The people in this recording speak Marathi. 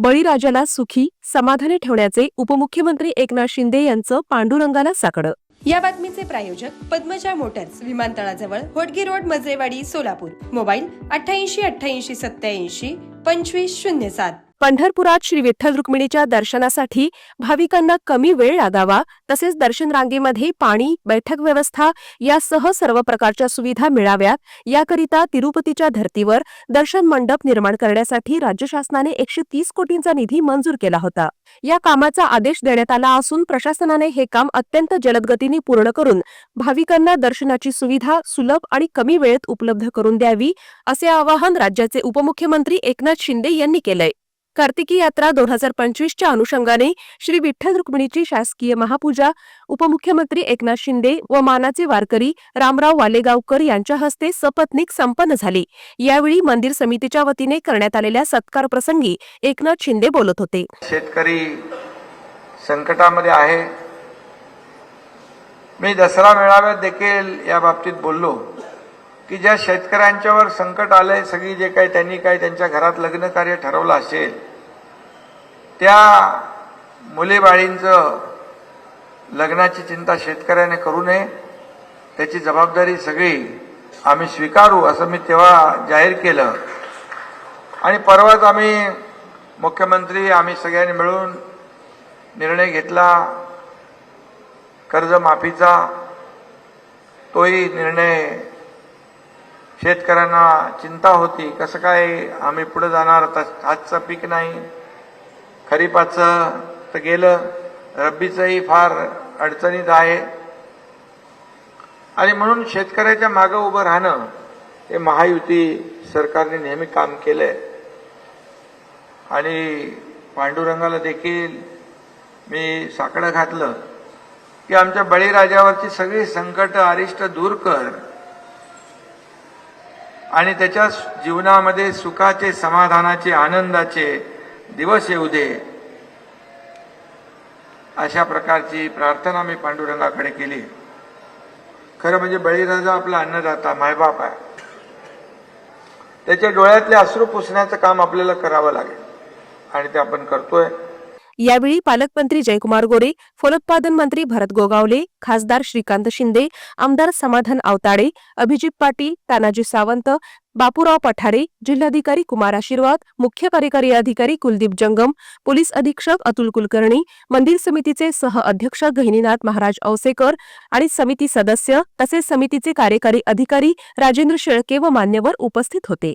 बळीराजाला सुखी समाधानी ठेवण्याचे उपमुख्यमंत्री एकनाथ शिंदे यांचं पांडुरंगाला साकडं. या बातमीचे प्रायोजक पद्मजा मोटर्स विमानतळाजवळ होटगी रोड मजरेवाडी सोलापूर. मोबाईल अठ्ठ्याऐंशी अठ्ठ्याऐंशी सत्याऐंशी पंचवीस शून्य सात. पंढरपुरात श्री विठ्ठल रुक्मिणीच्या दर्शनासाठी भाविकांना कमी वेळ लागावा तसेच दर्शन रांगेमध्ये पाणी बैठक व्यवस्था यासह सर्व प्रकारच्या सुविधा मिळाव्यात. याकरिता तिरुपतीच्या धर्तीवर दर्शन मंडप निर्माण करण्यासाठी राज्य शासनाने एकशे तीस कोटींचा निधी मंजूर केला होता. या कामाचा आदेश देण्यात आला असून प्रशासनाने हे काम अत्यंत जलदगतीने पूर्ण करून भाविकांना दर्शनाची सुविधा सुलभ आणि कमी वेळेत उपलब्ध करून द्यावी असे आवाहन राज्याचे उपमुख्यमंत्री एकनाथ शिंदे यांनी केलंय. कार्तिकी यात्रा दोन हजार पंचवीसच्या अनुषंगाने श्री विठ्ठल रुक्मिणीची शासकीय महापूजा उपमुख्यमंत्री एकनाथ शिंदे व मानाचे वारकरी रामराव वालेगावकर यांच्या हस्ते सपत्नीक संपन्न झाली. यावेळी मंदिर समितीच्या वतीने करण्यात आलेल्या सत्कार प्रसंगी एकनाथ शिंदे बोलत होते. शेतकरी संकटामध्ये आहे. मी दसरा मेळाव्यात देखील या बाबतीत बोललो. की ज्या शेतकऱ्यांच्यावर संकट आलंय सगळी जे काही त्यांनी काही त्यांच्या घरात लग्न कार्य ठरवलं असेल त्या मुलेबाळींचं लग्नाची चिंता शेतकऱ्याने करू नये. त्याची जबाबदारी सगळी आम्ही स्वीकारू असं मी तेव्हा जाहीर केलं. आणि परवाच आम्ही मुख्यमंत्री आम्ही सगळ्यांनी मिळून निर्णय घेतला. कर्जमाफीचा तोही निर्णय शेतकऱ्यांना चिंता होती कसं काय आम्ही पुढे जाणार? तस- आजचं पीक नाही. खरीपाचं तर गेलं रब्बीचंही फार अडचणीत आहे. आणि म्हणून शेतकऱ्याच्या मागं उभं राहणं हे महायुती सरकारने नेहमी काम केलंय. आणि पांडुरंगाला देखील मी साकडं घातलं की आमच्या बळीराजावरची सगळी संकट अरिष्ट दूर कर. आणि त्याच्या जीवनामध्ये सुखाचे समाधानाचे आनंदाचे दिवस येऊ दे. अशा प्रकारची प्रार्थना मी पांडुरंगाकडे केली. खरं म्हणजे बळीराजा आपला अन्नदाता मायबाप आहे. त्याच्या डोळ्यातले अश्रू पुसण्याचं काम आपल्याला करावं लागेल. आणि ते आपण करतोय. यावेळी पालकमंत्री जयकुमार गोरे फलोत्पादन मंत्री भरत गोगावले खासदार श्रीकांत शिंदे आमदार समाधान आवताडे अभिजित पाटील तानाजी सावंत बापूराव पठारे जिल्हाधिकारी कुमार आशीर्वाद मुख्य कार्यकारी अधिकारी कुलदीप जंगम पोलीस अधीक्षक अतुल कुलकर्णी मंदिर समितीचे सह अध्यक्ष गहिनीनाथ महाराज औसेकर आणि समिती सदस्य तसेच समितीचे कार्यकारी अधिकारी राजेंद्र शेळके व मान्यवर उपस्थित होते.